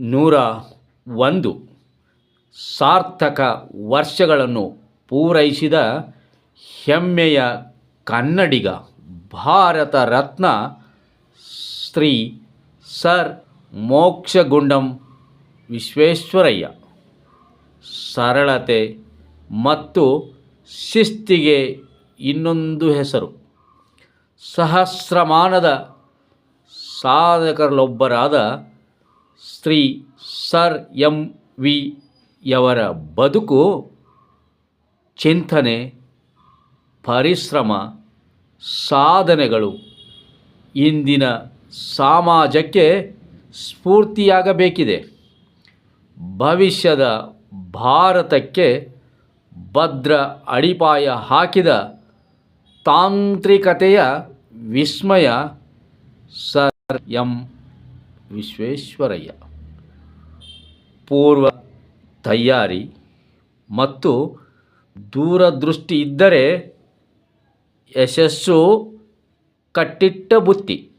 ನೂರ ಒಂದು ಸಾರ್ಥಕ ವರ್ಷಗಳನ್ನು ಪೂರೈಸಿದ ಹೆಮ್ಮೆಯ ಕನ್ನಡಿಗ, ಭಾರತ ರತ್ನ ಶ್ರೀ ಸರ್ ಮೋಕ್ಷಗುಂಡಂ ವಿಶ್ವೇಶ್ವರಯ್ಯ. ಸರಳತೆ ಮತ್ತು ಶಿಸ್ತಿಗೆ ಇನ್ನೊಂದು ಹೆಸರು. ಸಹಸ್ರಮಾನದ ಸಾಧಕರಲ್ಲೊಬ್ಬರಾದ ಶ್ರೀ ಸರ್ ಎಂ ವಿ ಯವರ ಬದುಕು, ಚಿಂತನೆ, ಪರಿಶ್ರಮ, ಸಾಧನೆಗಳು ಇಂದಿನ ಸಮಾಜಕ್ಕೆ ಸ್ಫೂರ್ತಿಯಾಗಬೇಕಿದೆ. ಭವಿಷ್ಯದ ಭಾರತಕ್ಕೆ ಭದ್ರ ಅಡಿಪಾಯ ಹಾಕಿದ ತಾಂತ್ರಿಕತೆಯ ವಿಸ್ಮಯ ಸರ್ ಎಂ ವಿಶ್ವೇಶ್ವರಯ್ಯ. ಪೂರ್ವ ತಯಾರಿ ಮತ್ತು ದೂರದೃಷ್ಟಿ ಇದ್ದರೆ ಯಶಸ್ಸು ಕಟ್ಟಿಟ್ಟ ಬುತ್ತಿ.